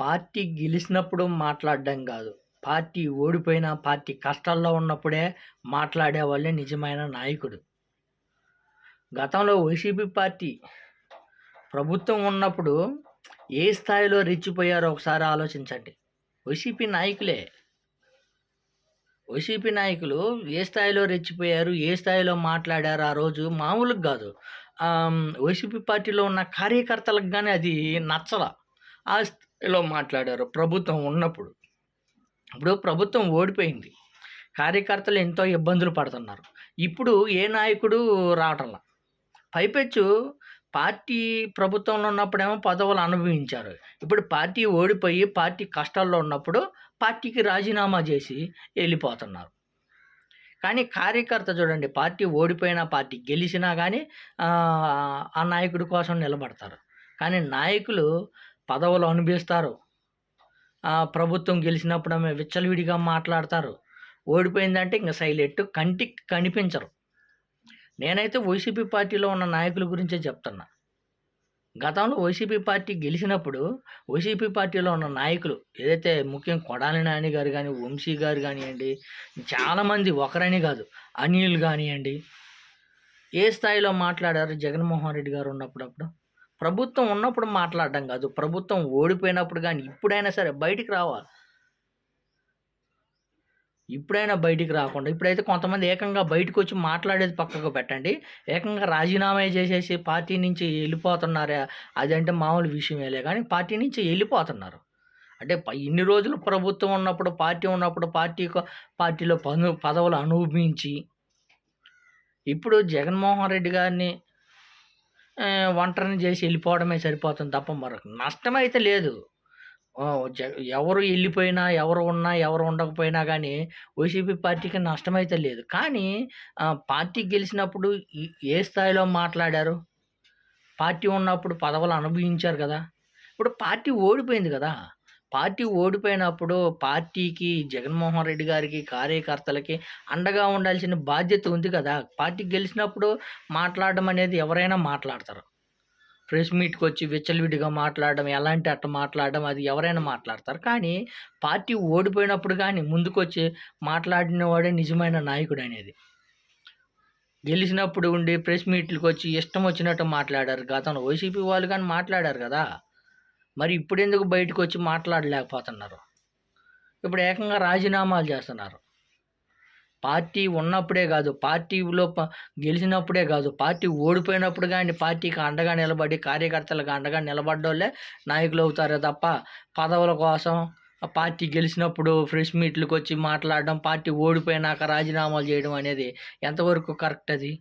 Party గెలిచినప్పుడు మాట్లాడడం కాదు. పార్టీ ఓడిపోయిన పార్టీ కష్టాల్లో ఉన్నప్పుడే మాట్లాడేవాళ్ళే నిజమైన నాయకుడు. గతంలో వైసీపీ పార్టీ ప్రభుత్వం ఉన్నప్పుడు ఏ స్థాయిలో రెచ్చిపోయారో ఒకసారి ఆలోచించండి. వైసీపీ నాయకులే. వైసీపీ నాయకులు ఏ స్థాయిలో రెచ్చిపోయారు, ఏ స్థాయిలో మాట్లాడారు ఆ రోజు మామూలుగా కాదు వైసీపీ పార్టీలో ఉన్న కార్యకర్తలకు కానీ అది నచ్చల. ఆ లో మాట్లాడారు ప్రభుత్వం ఉన్నప్పుడు. ఇప్పుడు ప్రభుత్వం ఓడిపోయింది. కార్యకర్తలు ఎంతో ఇబ్బందులు పడుతున్నారు. ఇప్పుడు ఏ నాయకుడు రావటంల. పైపెచ్చు పార్టీ ప్రభుత్వంలో ఉన్నప్పుడేమో పదవులు అనుభవించారు. ఇప్పుడు పార్టీ ఓడిపోయి, పార్టీ కష్టాల్లో ఉన్నప్పుడు పార్టీకి రాజీనామా చేసి వెళ్ళిపోతున్నారు కానీ కార్యకర్త చూడండి పార్టీ ఓడిపోయినా, పార్టీ గెలిచినా కానీ ఆ నాయకుడి కోసం నిలబడతారు. కానీ నాయకులు పదవులు అనుభవిస్తారు. ప్రభుత్వం ప్రభుత్వం ఆమె విచ్చలవిడిగా మాట్లాడతారు. ఓడిపోయిందంటే ఇంక సైలెట్ కంటికి కనిపించరు. నేనైతే వైసీపీ పార్టీలో ఉన్న నాయకుల గురించే చెప్తున్నా. గతంలో వైసీపీ పార్టీ గెలిచినప్పుడు వైసీపీ పార్టీలో ఉన్న నాయకులు ఏదైతే ముఖ్యంగా కొడాలి నాని గారు కానీ వంశీ గారు కానివ్వండి చాలామంది ఒకరని కాదు అనిల్ కానివ్వండి ఏ స్థాయిలో మాట్లాడారు జగన్మోహన్ రెడ్డి గారు ఉన్నప్పుడప్పుడు ప్రభుత్వం ఉన్నప్పుడు మాట్లాడడం కాదు ప్రభుత్వం ఓడిపోయినప్పుడు కానీ ఇప్పుడైనా సరే బయటికి రావాలి. ఇప్పుడైనా బయటికి రాకుండా ఇప్పుడైతే కొంతమంది ఏకంగా బయటకొచ్చి మాట్లాడేది పక్కకు పెట్టండి. ఏకంగా రాజీనామా చేసేసి పార్టీ నుంచి వెళ్ళిపోతున్నారే అదంటే మామూలు విషయమేలే కానీ పార్టీ నుంచి వెళ్ళిపోతున్నారు అంటే ఇన్ని రోజులు ప్రభుత్వం ఉన్నప్పుడు, పార్టీ ఉన్నప్పుడు పార్టీ పార్టీలో పను పదవులు అనుభవించి ఇప్పుడు జగన్మోహన్ రెడ్డి గారిని ఒంటరిని చేసి వెళ్ళిపోవడమే సరిపోతుంది తప్ప మరొక నష్టమైతే లేదు. ఎవరు వెళ్ళిపోయినా ఎవరు ఉన్నా, ఎవరు ఉండకపోయినా కానీ వైసీపీ పార్టీకి నష్టమైతే లేదు. కానీ పార్టీ గెలిచినప్పుడు ఏ స్థాయిలో మాట్లాడారు? పార్టీ ఉన్నప్పుడు పదవులు అనుభవించారు కదా ఇప్పుడు పార్టీ ఓడిపోయింది కదా పార్టీ ఓడిపోయినప్పుడు పార్టీకి, జగన్మోహన్ రెడ్డి గారికి, కార్యకర్తలకి అండగా ఉండాల్సిన బాధ్యత ఉంది కదా పార్టీ గెలిచినప్పుడు మాట్లాడడం అనేది ఎవరైనా మాట్లాడతారు. ప్రెస్ మీట్కి వచ్చి విచ్చలవిడిగా మాట్లాడడం, ఎలాంటి అట్ట మాట్లాడడం అది ఎవరైనా మాట్లాడతారు. కానీ పార్టీ ఓడిపోయినప్పుడు కానీ ముందుకొచ్చి మాట్లాడినవాడే నిజమైన నిజమైన నాయకుడనేది. గెలిచినప్పుడు ఉండి ప్రెస్ మీట్‌లకొచ్చి ఇష్టం వచ్చినట్టు మాట్లాడారు. గతంలో వైసీపీ వాళ్ళు కానీ మాట్లాడారు కదా మరి ఇప్పుడు ఎందుకు బయటకు వచ్చి మాట్లాడలేకపోతున్నారు? ఇప్పుడు ఏకంగా రాజీనామాలు చేస్తున్నారు. పార్టీ ఉన్నప్పుడే కాదు పార్టీలో ప గెలిచినప్పుడే కాదు పార్టీ ఓడిపోయినప్పుడు కానీ పార్టీకి అండగా నిలబడి, కార్యకర్తలకు అండగా నిలబడ్డోళ్ళే నాయకులవుతారే తప్ప పదవుల కోసం పార్టీ గెలిచినప్పుడు ఫ్రెష్ మీట్లకు వచ్చి మాట్లాడడం, పార్టీ ఓడిపోయినాక రాజీనామాలు చేయడం అనేది ఎంతవరకు కరెక్ట్ అది?